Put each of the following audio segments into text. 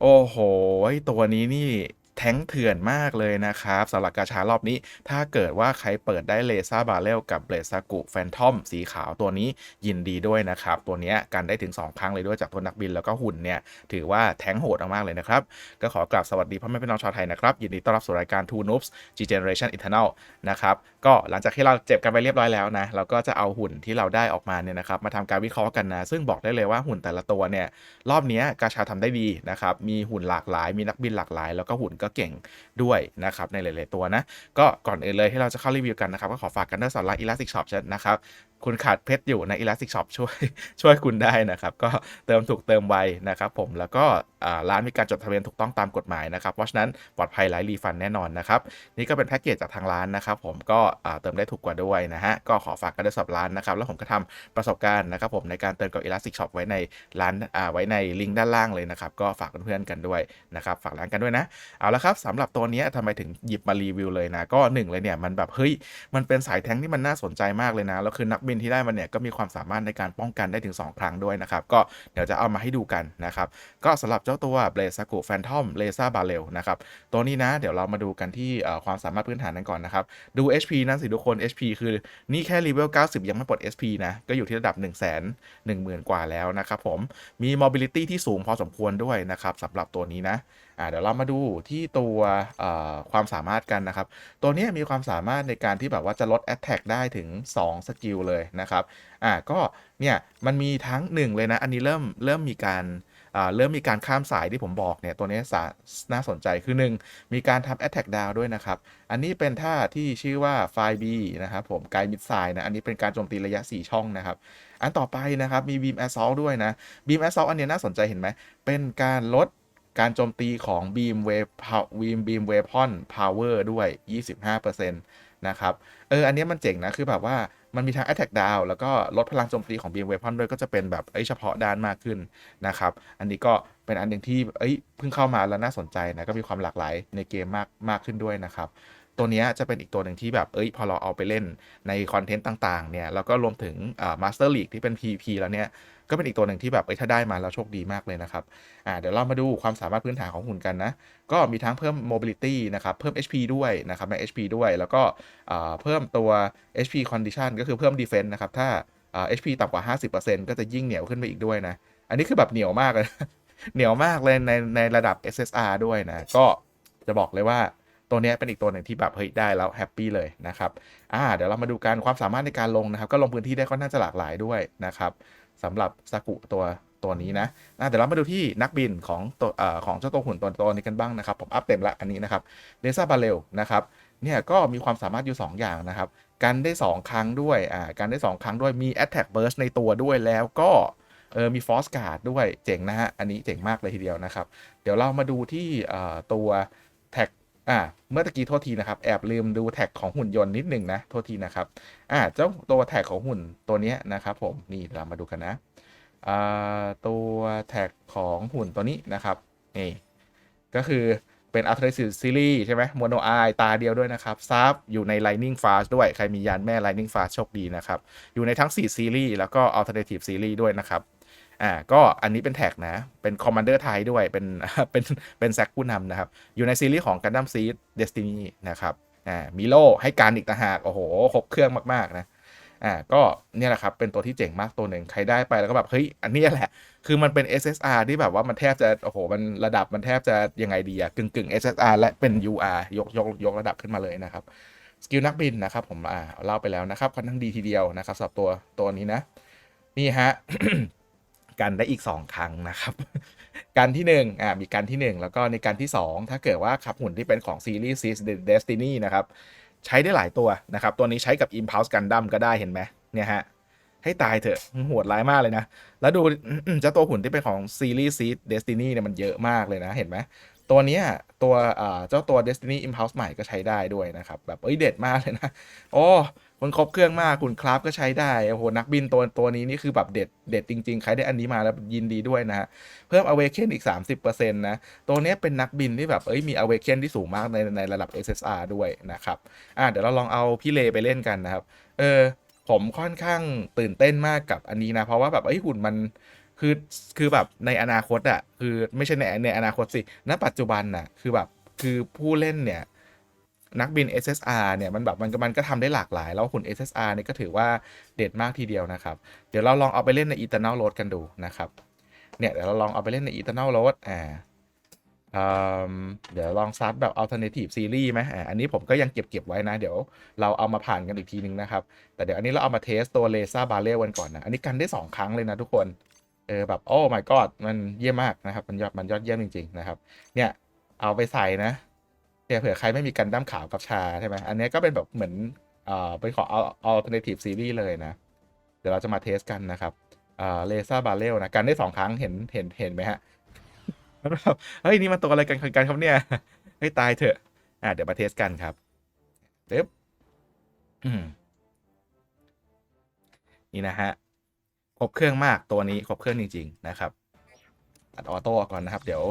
โอ้โห ตัวนี้นี่ ท้งเถื่อนมากเลยนะครับสำหรับกาชารอบนี้ ถ้าเกิดว่าใครเปิดได้เลซ่าบาเรลกับเบลซากุแฟนทอมสีขาวตัวนี้ยินดีด้วยนะครับ ตัวนี้กันได้ถึง 2 ครั้งเลยด้วยจากตัวนักบินแล้วก็หุ่นเนี่ย ถือว่าแท้งโหดมากเลยนะครับ ก็ขอกราบสวัสดีพ่อแม่พี่น้องชาวไทยนะครับ ยินดีต้อนรับสู่รายการ Two Noobs G Generation Eternal นะครับก็หลังจากที่เราเจ็บกันไปเรียบร้อยแล้วนะเราก็จะเอาหุ่นที่เราได้ออกมาเนี่ยนะครับมาทำการวิเคราะห์กันนะ ซึ่งบอกได้เลยว่าหุ่นแต่ละตัวเนี่ยรอบนี้กาชาทำได้ดีนะครับมีหุ่นหลากหลาย มีนักบินหลากหลาย แล้วก็หุ่นก็เก่งด้วยนะครับในหลาย ๆ ตัวนะ ก็ก่อนอื่นเลยที่เราจะเข้ารีวิวกันนะครับ ก็ขอฝากกันด้วยสำหรับ Elastic Shop นะครับคุณขาดเพชรอยู่ใน Elastic Shop ช่วยช่วยคุณได้นะครับ ก็เติมถูกเติมไวนะครับผมแล้วก็ร้านมีการจดทะเบียนถูกต้องตามกฎหมายนะครับ เพราะฉะนั้นปลอดภัยไร้รีฟันแน่นอนนะครับ นี่ก็เป็นแพ็กเกจจากทางร้านนะครับผมก็เติมได้ถูกกว่าด้วยนะฮะ ก็ขอฝากกันด้วยสับร้านนะครับ แล้วผมก็ทำประสบการณ์นะครับผมในการเติมกับ Elastic Shop ไว้ในร้านไว้ในลิงก์ด้านล่างเลยนะครับก็ฝากเพื่อนๆกันด้วยนะครับฝากร้านกันด้วยนะเอาละครับสำหรับตัวนี้ทำไมถึงหยิบมารีวิวเลยนะ ก็หนึ่งเลยเนี่ยมันแบบเฮ้ยมันเป็นสายแท้งที่มันน่าสนใจมากเลยนะแล้วคือนักบินที่ได้มันเนี่ยก็มีความสามารถในการป้องกันได้ถึง 2 ครั้งด้วยนะครับ ก็เดี๋ยวจะเอามาให้ดูกันนะครับก็สำหรับเจ้าตัวเบลซากุแฟนทอมเลซ่าบาเรลนะครับตัวนี้นะเดี๋ยวเรามาดูกันที่ความสามารถพื้นฐานนั้นก่อนนะครับดู HP นะสิทุกคน HP คือนี่แค่เลเวล90 ยังไม่ปลด SP นะก็อยู่ที่ระดับ 1 1 0 0 0 0 0กว่าแล้วนะครับผมมี mobility ที่สูงพอสมควรด้วยนะครับสำหรับตัวนี้นะ เดี๋ยวเรามาดูที่ตัวความสามารถกันนะครับ ตัวนี้มีความสามารถในการที่แบบว่าจะลด Attack ได้ถึง 2 สกิลเลยนะครับอ่าก็เนี่ยมันมีทั้ง 1 เลยนะ อันนี้เริ่มเริ่มมีการเริ่มมีการข้ามสายที่ผมบอกเนี่ย ตัวนี้น่าสนใจคือ 1 มีการทำ Attack Down ด้วยนะครับ อันนี้เป็นท่าที่ชื่อว่า f i B นะครับผมไกด์มิดไซน์นะ อันนี้เป็นการโจมตีระยะ 4 ช่องนะครับ อันต่อไปนะครับ มี Beam Assault ด้วยนะ Beam Assault อันเนี้ยน่าสนใจเห็นไหม เป็นการลด การโจมตีของ Beam Wave Beam Beam Weapon Power ด้วย 25%นะครับ เออ อันนี้มันเจ๋งนะ คือแบบว่ามันมีทั้ง Attack Down แล้วก็ลดพลังโจมตีของ Beam Weapon ด้วยก็จะเป็นแบบเอ้ยเฉพาะด้านมากขึ้นนะครับ อันนี้ก็เป็นอันหนึ่งที่เอ้ยเพิ่งเข้ามาแล้วน่าสนใจนะ ก็มีความหลากหลายในเกมมากมากขึ้นด้วยนะครับตัวนี้จะเป็นอีกตัวหนึ่งที่แบบ เอ้ย พอเราเอาไปเล่นในคอนเทนต์ต่าง ๆ เนี่ย แล้วก็รวมถึงอ่า Master League ที่เป็น PVP แล้วเนี่ย ก็เป็นอีกตัวหนึ่งที่แบบเอ้ยถ้าได้มาแล้วโชคดีมากเลยนะครับอ่าเดี๋ยวเรามาดูความสามารถพื้นฐานของหุ่นกันนะ ก็มีทั้งเพิ่ม mobility นะครับ เพิ่ม HP ด้วยนะครับใน HP ด้วย แล้วก็เพิ่มตัว HP condition ก็คือเพิ่ม defense นะครับ ถ้า HP ต่ำกว่า 50%ก็จะยิ่งเหนียวขึ้นไปอีกด้วยนะ อันนี้คือแบบเหนียวมากเลย เหนียวมากเลยในในระดับ SSR ด้วยนะ ก็จะบอกเลยว่าตัวนี้เป็นอีกตัวหนึ่งที่แบบเฮ้ยได้แล้วแฮปปี้เลยนะครับ อ่า เดี๋ยวเรามาดูการความสามารถในการลงนะครับ ก็ลงพื้นที่ได้ค่อนข้างจะหลากหลายด้วยนะครับ สำหรับซากุตัวตัวนี้นะเดี๋ยวเรามาดูที่นักบินของตัวอของเจ้าตัวหุ่นตัวตัวนี้กันบ้างนะครับ ผมอัพเต็มละอันนี้นะครับเดซ่าบาเรลนะครับเนี่ยก็มีความสามารถอยู่ 2 อย่างนะครับ กันได้ 2 ครั้งด้วยอ่ากันได้ 2 ครั้งด้วยมี Attack Burst ในตัวด้วยแล้วก็เออมี Force Guard ด้วยเจ๋งนะฮะ อันนี้เจ๋งมากเลยทีเดียวนะครับ เดี๋ยวเรามาดูที่ตัว อ่าเมื่อตะกี้โทษทีนะครับแอบลืมดูแท็กของหุ่นยนต์นิดหนึ่งนะโทษทีนะครับอ่าเจ้าตัวแท็กของหุ่นตัวนี้นะครับผมนี่เรามาดูกันนะอ่าตัวแท็กของหุ่นตัวนี้นะครับนี่ก็คือเป็น a l t e r n a t i v e Series ใช่ไหมโมโนไอตาเดียวด้วยนะครับซับอยู่ใน Lightning Fast ด้วย ใครมียานแม่ Lightning Fast โชคดีนะครับ อยู่ในทั้ง 4 ซีรีส์แล้วก็ Alternative Series ด้วยนะครับ อ่าก็อันนี้เป็นแท็กนะ เป็น Commander ไทยด้วยเป็นเป็นเป็นแซกผู้นำนะครับ อยู่ในซีรีส์ของ Gundam Seed Destiny นะครับอ่ามีโลให้การอีกต่างหากโอ้โหครบเครื่องมากๆนะอ่าก็เนี่ยแหละครับ เป็นตัวที่เจ๋งมากตัวหนึ่งใครได้ไปแล้วก็แบบ เฮ้ย อันนี้แหละ คือมันเป็น SSR ที่แบบว่ามันแทบจะ โอ้โห มันระดับมันแทบจะยังไงดีอะกึ่งกึ่ง SSR และเป็น UR ยกยกยกระดับขึ้นมาเลยนะครับ สกิลนักบินนะครับ ผมอ่าเล่าไปแล้วนะครับค่อนข้างดีทีเดียวนะครับสำหรับตัวตัวนี้นะ นี่ฮะ กันได้อีก 2 ครั้งนะครับ การที่1อ่ามีการที่ 1 แล้วก็ในการที่ 2 ถ้าเกิดว่าขับหุ่นที่เป็นของซีรีส์ Seas Destiny นะครับ ใช้ได้หลายตัวนะครับ ตัวนี้ใช้กับ Impulse Gundam ก็ได้เห็นไหมเนี่ยฮะ ให้ตายเถอะโหดร้ายมากเลยนะ แล้วดูเจ้าตัวหุ่นที่เป็นของซีรีส์ Seas Destiny เนี่ยมันเยอะมากเลยนะ เห็นไหม ตัวเนี้ยตัวเจ้าตัว Destiny Impulse ใหม่ก็ใช้ได้ด้วยนะครับ แบบเอ้ยเด็ดมากเลยนะ โอ้คนครบเครื่องมากคุณคราฟก็ใช้ได้ โอ้โห นักบินตัวตัวนี้นี่คือแบบเด็ดเด็ดจริง ๆ ใครได้อันนี้มาแล้วยินดีด้วยนะฮะ เพิ่ม Awaken อีก 30%นะ ตัวนี้เป็นนักบินที่แบบเอ้ยมี Awaken ที่สูงมากในในระดับ SSR ด้วยนะครับ อ่าเดี๋ยวเราลองเอาพี่เลไปเล่นกันนะครับ เออผมค่อนข้างตื่นเต้นมากกับอันนี้นะ เพราะว่าแบบเอ้หุ่นมัน คือคือแบบในอนาคตอะคือไม่ใช่ในในอนาคตสิณปัจจุบันน่ะคือแบบคือผู้เล่นเนี่ยนักบิน SSR เนี่ยมันแบบมันก็มันก็ทำได้หลากหลาย แล้วหุ่น SSR เนี่ยก็ถือว่าเด็ดมากทีเดียวนะครับ เดี๋ยวเราลองเอาไปเล่นใน Eternal Road กันดูนะครับ เนี่ยเดี๋ยวเราลองเอาไปเล่นใน Eternal Road อ่าเดี๋ยวลองซัดแบบ Alternative Series ไหมอ่าอันนี้ผมก็ยังเก็บเก็บไว้นะ เดี๋ยวเราเอามาผ่านกันอีกทีนึงนะครับ แต่เดี๋ยวอันนี้เราเอามาเทสตัวเลซ่าบาเรลกันก่อนนะ อันนี้กันได้ 2 ครั้งเลยนะทุกคน เออแบบโอ้ my god มันเยี่ยมมากนะครับ มันยอดมันยอดเยี่ยมจริง ๆ นะครับ เนี่ยเอาไปใส่นะเผื่อเผื่อใครไม่มีกันด้ามขาวกับชาใช่ไหมอันนี้ก็เป็นแบบเหมือนเอ่อเป็นของ alternative series เลยนะ เดี๋ยวเราจะมาเทสกันนะครับเอ่อเลเซ่าบาเรลนะกันได้สองครั้งเห็นเห็นเห็นไหมฮะเฮ้ย นี่มันตัวอะไรกันกันครับเนี่ยให้ตายเถอะ อะเดี๋ยวมาเทสกันครับเด็บอืมนี่นะฮะ ครบเครื่องมากตัวนี้ครบเครื่องจริง ๆ นะครับตัดออโต้ก่อนนะครับ เดี๋ยว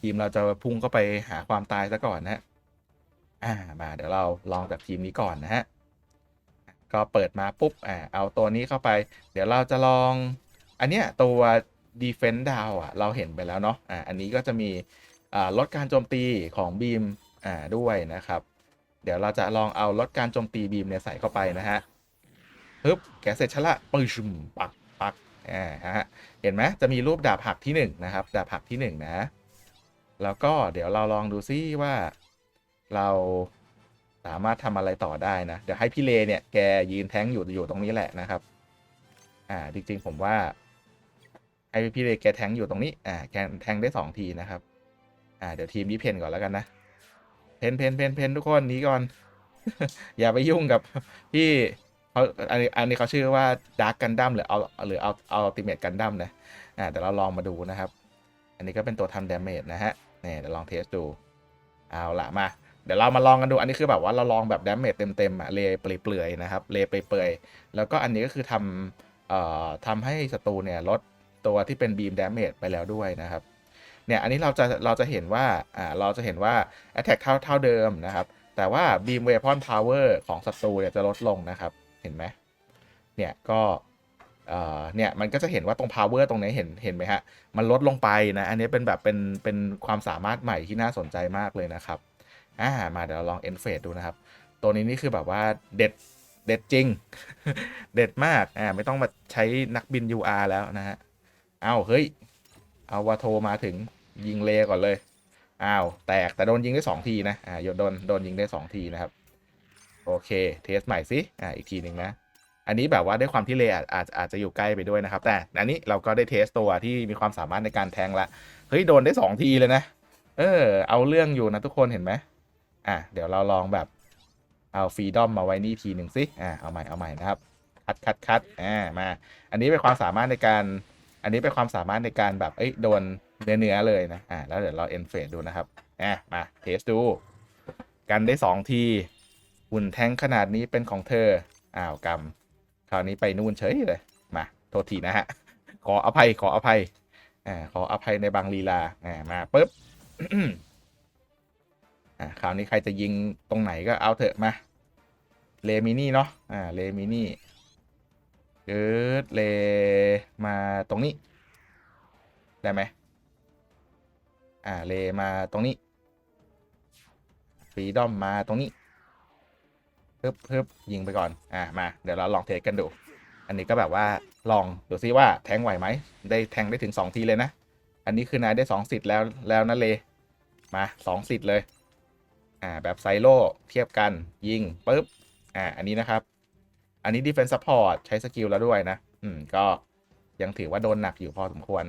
ทีมเราจะพุ่งเข้าไปหาความตายซะก่อนนะฮะอ่ามาเดี๋ยวเราลองจากทีมนี้ก่อนนะฮะก็เปิดมาปุ๊บอ่าเอาตัวนี้เข้าไป เดี๋ยวเราจะลอง อันเนี้ยตัว defense down อะ เราเห็นไปแล้วเนาะอ่าอันนี้ก็จะมีอ่าลดการโจมตีของบีมอ่าด้วยนะครับ เดี๋ยวเราจะลองเอาลดการโจมตีบีมเนี่ยใส่เข้าไปนะฮะปึ๊บแกเสร็จชะละปึ้มปัก ปักอ่าฮะเห็นไหมจะมีรูปดาบหักที่1นะครับดาบหักที่ 1 นะ แล้วก็เดี๋ยวเราลองดูซิว่าเราสามารถทำอะไรต่อได้นะ เดี๋ยวให้พี่เลเนี่ยแกยืนแท้งอยู่อยู่ตรงนี้แหละนะครับ อ่าจริงๆผมว่าให้พี่เลแกแท้งอยู่ตรงนี้อ่าแกแทงได้ 2 ทีนะครับ อ่าเดี๋ยวทีมนี้เพนก่อนแล้วกันนะเพนเพนเพนเพนทุกคนนี้ก่อน อย่าไปยุ่งกับพี่ เขาอันนี้อันนี้เขาชื่อว่าดาร์กกันดั้มหรือเอาหรือเอาเอาติเมตกันดั้มนะอ่าเดี๋ยวเราลองมาดูนะครับ อันนี้ก็เป็นตัวทำดาเมจนะฮะนี่เดี๋ยวลองเทสดูเอาละมา เดี๋ยวเรามาลองกันดูอันนี้คือแบบว่าเราลองแบบดาเมจเต็มๆอะเลเปลือยๆนะครับเลเปลือยๆแล้วก็อันนี้ก็คือทำเอ่อทำให้ศัตรูเนี่ยลดตัวที่เป็นบีมดาเมจไปแล้วด้วยนะครับเนี่ยอันนี้เราจะเราจะเห็นว่าอ่าเราจะเห็นว่า attack เท่าเท่าเดิมนะครับแต่ว่า beam weapon power ของศัตรูเนี่ยจะลดลงนะครับ เห็นไหมเนี่ยก็เอ่อเนี่ยมันก็จะเห็นว่าตรง power ตรงนี้เห็นเห็นไหมฮะ มันลดลงไปนะ อันนี้เป็นแบบเป็นเป็นความสามารถใหม่ที่น่าสนใจมากเลยนะครับ อ่ามาเดี๋ยวเราลอง end phase ดูนะครับ ตัวนี้นี่คือแบบว่าเด็ดเด็ดจริง เด็ดมากอ่าไม่ต้องมาใช้นักบิน UR แล้วนะฮะเอ้าเฮ้ย เอาวาโทมาถึงยิงเลก่อนเลยอ้าวแตกแต่โดนยิงได้ 2 ทีนะอ่าโดนโดนยิงได้ 2 ทีนะครับ โอเค เทสใหม่สิอ่าอีกทีหนึ่งนะ อันนี้แบบว่าด้วยความที่เลอาจอาจอาจจะอยู่ใกล้ไปด้วยนะครับ แต่อันนี้เราก็ได้เทสตัวที่มีความสามารถในการแทงละเฮ้ยโดนได้ 2 ทีเลยนะ เออ เอาเรื่องอยู่นะทุกคนเห็นไหมอะเดี๋ยวเราลองแบบเอาฟรีดอมมาไว้นี่ทีหนึ่งสิอ่าเอาใหม่เอาใหม่นะครับ คัดคัดคัดอ่ามา อันนี้เป็นความสามารถในการ อันนี้เป็นความสามารถในการแบบเอ้ยโดนเนื้อเนื้อเลยนะอ่าแล้วเดี๋ยวเราเอ็นเฟดดูนะครับอะมาเทสดู กันได้สองที หุ่นแท้งขนาดนี้เป็นของเธอ อ้าวกำคราวนี้ไปนู่นเฉยเลย มา โทษทีนะฮะ ขออภัยขออภัยอ่าขออภัยในบางลีลาอ่ามาปุ๊บอ่าคราวนี้ใครจะยิงตรงไหนก็เอาเถอะมา เลมินี่เนาะอ่าเลมินี่เกิดเลมาตรงนี้ ได้ไหมอ่าเลมาตรงนี้ฟรีดอมมาตรงนี้ ฮึบฮึบยิงไปก่อน อ่ามา เดี๋ยวเราลองเทสกันดู อันนี้ก็แบบว่าลองดูซิว่าแทงไหวไหม ได้แทงได้ถึง 2 ทีเลยนะ อันนี้คือนายได้2สิทธิ์แล้วแล้วนะเล มา2สิทธิ์เลย อ่าแบบไซโลเทียบกันยิงปุ๊บ อ่าอันนี้นะครับ อันนี้ defense support ใช้สกิลแล้วด้วยนะ อืมก็ยังถือว่าโดนหนักอยู่พอสมควร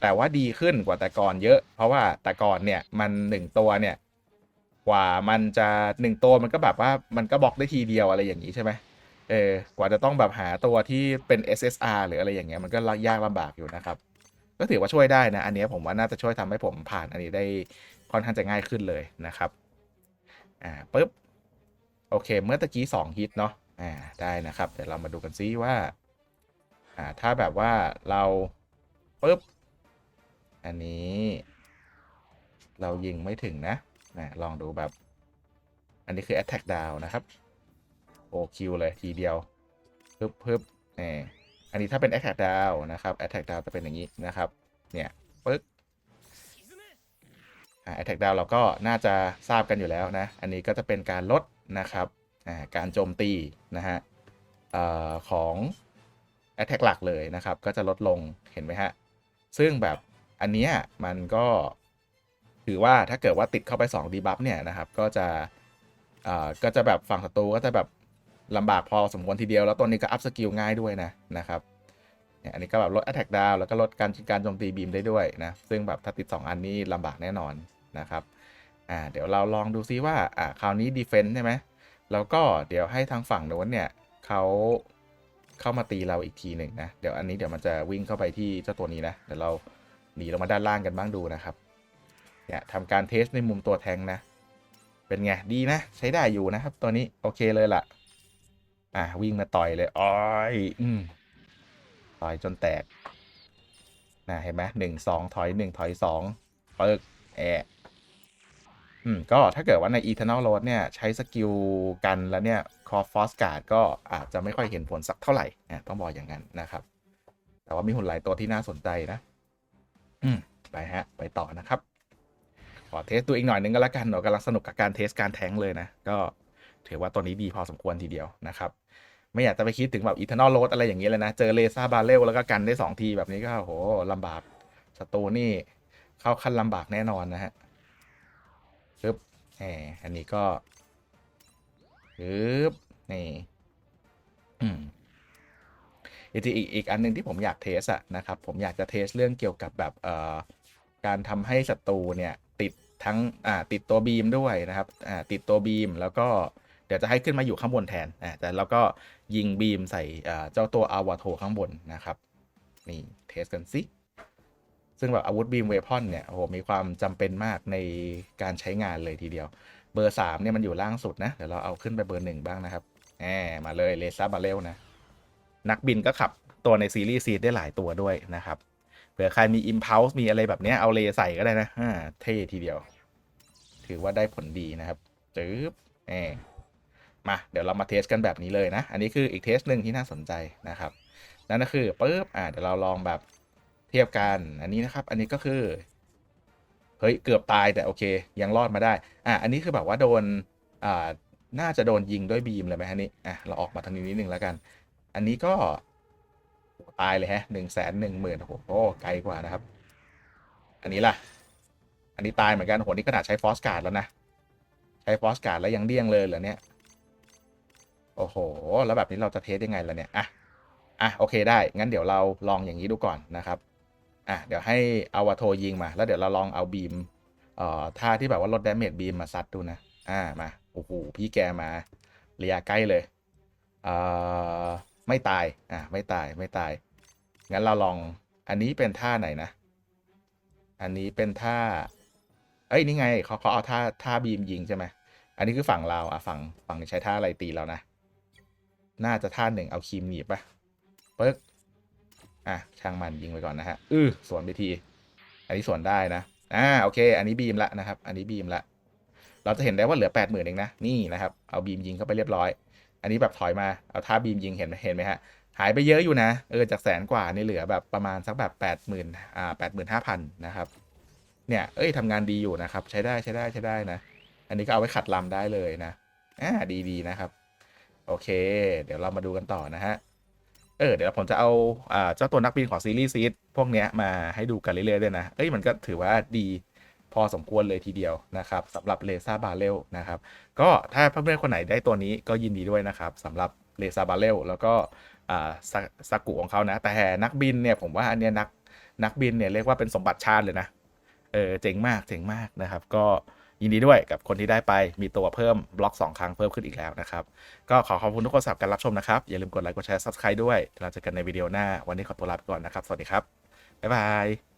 แต่ว่าดีขึ้นกว่าแต่ก่อนเยอะ เพราะว่าแต่ก่อนเนี่ยมันหนึ่งตัวเนี่ย กว่ามันจะหนึ่งตัวมันก็แบบว่ามันก็บล็อกได้ทีเดียวอะไรอย่างนี้ใช่ไหมเออกว่าจะต้องแบบหาตัวที่เป็น SSR หรืออะไรอย่างเงี้ยมันก็ยากลำบากอยู่นะครับ ก็ถือว่าช่วยได้นะ อันนี้ผมว่าน่าจะช่วยทำให้ผมผ่านอันนี้ได้ค่อนข้างจะง่ายขึ้นเลยนะครับอ่าปุ๊บโอเค เมื่อตะกี้2ฮิตเนาะอ่าได้นะครับเดี๋ยวเรามาดูกันซิว่าอ่าถ้าแบบว่าเราปุ๊บอันนี้ เรายิงไม่ถึงนะ นะลองดูแบบ อันนี้คือ attack down นะครับโอคิวเลยทีเดียวพึบพึบนี่อันนี้ถ้าเป็น attack down นะครับ attack down จะเป็นอย่างนี้นะครับ เนี่ยปึ๊กอ่า attack down เราก็น่าจะทราบกันอยู่แล้วนะ อันนี้ก็จะเป็นการลดนะครับอ่าการโจมตีนะฮะเอ่อของ attack หลักเลยนะครับ ก็จะลดลงเห็นไหมฮะ ซึ่งแบบอันเนี้ยมันก็ ถือว่าถ้าเกิดว่าติดเข้าไป2 debuff เนี่ยนะครับ ก็จะเอ่อก็จะแบบฝั่งศัตรูก็จะแบบลำบากพอสมควรทีเดียว แล้วตัวนี้ก็อัพสกิลง่ายด้วยนะนะครับเนี่ยอันนี้ก็แบบลด attack down แล้วก็ลดการการโจมตีบีมได้ด้วยนะซึ่งแบบถ้าติด 2 อันนี้ลำบากแน่นอนนะครับอ่าเดี๋ยวเราลองดูซิว่าอ่าคราวนี้ defense ใช่ไหมแล้วก็เดี๋ยวให้ทางฝั่งโน้นเนี่ยเขาเข้ามาตีเราอีกทีหนึ่งนะ เดี๋ยวอันนี้เดี๋ยวมันจะวิ่งเข้าไปที่เจ้าตัวนี้นะ เดี๋ยวเราหนีลงมาด้านล่างกันบ้างดูนะครับ เนี่ยทำการเทสในมุมตัวแทงนะ เป็นไง ดีนะ ใช้ได้อยู่นะครับ ตัวนี้โอเคเลยล่ะ อะวิ่งมาต่อยเลยอ้อยอืมต่อยจนแตกนะเห็นไหมหนึ่งสองถอยหนึ่งถอยสองเปิกแอะอืมก็ถ้าเกิดว่าใน Eternal Road เนี่ย ใช้สกิลกันแล้วเนี่ยคอฟอสการ์ดก็อาจจะไม่ค่อยเห็นผลสักเท่าไหร่นะต้องบอกอย่างนั้นนะครับ แต่ว่ามีหุ่นหลายตัวที่น่าสนใจนะ อืม ไปฮะ ไปต่อนะครับ ขอเทสตัวอีกหน่อยนึงก็แล้วกันเนาะกำลังสนุกกับการเทสการแทงเลยนะ ก็ถือว่าตัวนี้ดีพอสมควรทีเดียวนะครับไม่อยากจะไปคิดถึงแบบอีเทอร์นอลโรดอะไรอย่างนี้เลยนะ เจอเลซ่าบาเรลแล้วก็กันได้ 2 ทีแบบนี้ก็โหลำบากศัตรูนี่เข้าขั้นลำบากแน่นอนนะฮะปึ๊บแหมอันนี้ก็ปึ๊บนี่อืมอีกทีอีกอีกอันหนึ่งที่ผมอยากเทสอะนะครับ ผมอยากจะเทสเรื่องเกี่ยวกับแบบเอ่อการทำให้ศัตรูเนี่ย ทั้งติดตัวบีมด้วยนะครับติดตัวบีมแล้วก็เดี๋ยวจะให้ขึ้นมาอยู่ข้างบนแทนแต่เราก็ยิงบีมใส่เจ้าตัวอาวาโทข้างบนนะครับ นี่เทสกันสิซึ่งแบบอาวุธบีมเวพอนเนี่ยโอ้โหมีความจำเป็นมากในการใช้งานเลยทีเดียว เบอร์สามเนี่ยมันอยู่ล่างสุดนะ เดี๋ยวเราเอาขึ้นไปเบอร์หนึ่งบ้างนะครับแหมมาเลยเลซ่าบาเรลนะ นักบินก็ขับตัวในซีรีส์ซีดได้หลายตัวด้วยนะครับ ผื่อใครมีอิมพัลส์มีอะไรแบบเนี้ยเอาเลใส่ก็ได้นะอ่าเท่ทีเดียว ถือว่าได้ผลดีนะครับจื๊บแหมมา เดี๋ยวเรามาเทสกันแบบนี้เลยนะ อันนี้คืออีกเทสหนึ่งที่น่าสนใจนะครับ นั่นก็คือปุ๊บอ่าเดี๋ยวเราลองแบบเทียบกัน อันนี้นะครับ อันนี้ก็คือ เฮ้ย เกือบตายแต่โอเค ยังรอดมาได้ อะอันนี้คือแบบว่าโดน อ่า น่าจะโดนยิงด้วยบีมเลยไหมฮะนี่ อะ เราออกมาทางนี้นิดนึงแล้วกัน อันนี้ก็ ตายเลยฮะหนึ่งแสนหนึ่งหมื่นโอ้โหไกลกว่านะครับ อันนี้ล่ะ อันนี้ตายเหมือนกันโหนี่ขนาดใช้ฟอสการ์ดแล้วนะ ใช้ฟอสการ์ดแล้วยังเดี้ยงเลยเหรอเนี่ย โอ้โห แล้วแบบนี้เราจะเทสยังไงล่ะเนี่ย อะ อะ โอเคได้ งั้นเดี๋ยวเราลองอย่างนี้ดูก่อนนะครับ อะ เดี๋ยวให้อาวโทยิงมา แล้วเดี๋ยวเราลองเอาบีม เอ่อ ท่าที่แบบว่าลดดาเมจบีมมาซัดดูนะ อ่า มา โอ้โห พี่แกมาระยะใกล้เลย เอ่อไม่ตาย อะไม่ตาย ไม่ตาย งั้นเราลองอันนี้เป็นท่าไหนนะ อันนี้เป็นท่า เอ้ย นี่ไงเขาเขาเอาท่าท่าบีมยิงใช่ไหม อันนี้คือฝั่งเราอะฝั่งฝั่งใช้ท่าอะไรตีเรานะ น่าจะท่าหนึ่งเอาครีมหนีบปะปึ๊ก อะ ช่างมันยิงไปก่อนนะฮะ อือสวนไปที อันนี้สวนได้นะ อ่า โอเค อันนี้บีมละนะครับ อันนี้บีมละ เราจะเห็นได้ว่าเหลือแปดหมื่นเองนะ นี่นะครับ เอาบีมยิงเข้าไปเรียบร้อย อันนี้แบบถอยมา เอาท่าบีมยิงเห็นไหมเห็นไหมฮะ หายไปเยอะอยู่นะ เออ จากแสนกว่านี่เหลือแบบประมาณสักแบบแปดหมื่นอ่าแปดหมื่นห้าพันนะครับ เนี่ย เอ้ยทำงานดีอยู่นะครับ ใช้ได้ใช้ได้ใช้ได้นะ อันนี้ก็เอาไว้ขัดลำได้เลยนะ อ่า ดีๆนะครับ โอเค เดี๋ยวเรามาดูกันต่อนะฮะ เออ เดี๋ยวผมจะเอาอ่าเจ้าตัวนักบินของซีรีส์ซีดพวกเนี้ยมาให้ดูกันเรื่อยๆด้วยนะ เอ้ย มันก็ถือว่าดีพอสมควรเลยทีเดียวนะครับสำหรับเลซ่าบาเรลนะครับ ก็ถ้าเพื่อนๆคนไหนได้ตัวนี้ก็ยินดีด้วยนะครับสำหรับเลซาบาเรลแล้วก็ ซาซากุของเขานะ แต่นักบินเนี่ยผมว่าอันเนี้ยนักนักบินเนี่ยเรียกว่าเป็นสมบัติชาติเลยนะ เออเจ๋งมากเจ๋งมากนะครับ ก็ยินดีด้วยกับคนที่ได้ไปมีตัวเพิ่มบล็อก 2 ครั้งเพิ่มขึ้นอีกแล้วนะครับ ก็ขอขอบคุณทุกคนสำหรับการรับชมนะครับ อย่าลืมกดไลค์กดแชร์ subscribe ด้วยเราจะกันในวิดีโอหน้าวันนี้ขอตัวลาไปก่อนนะครับ สวัสดีครับ บ๊ายบาย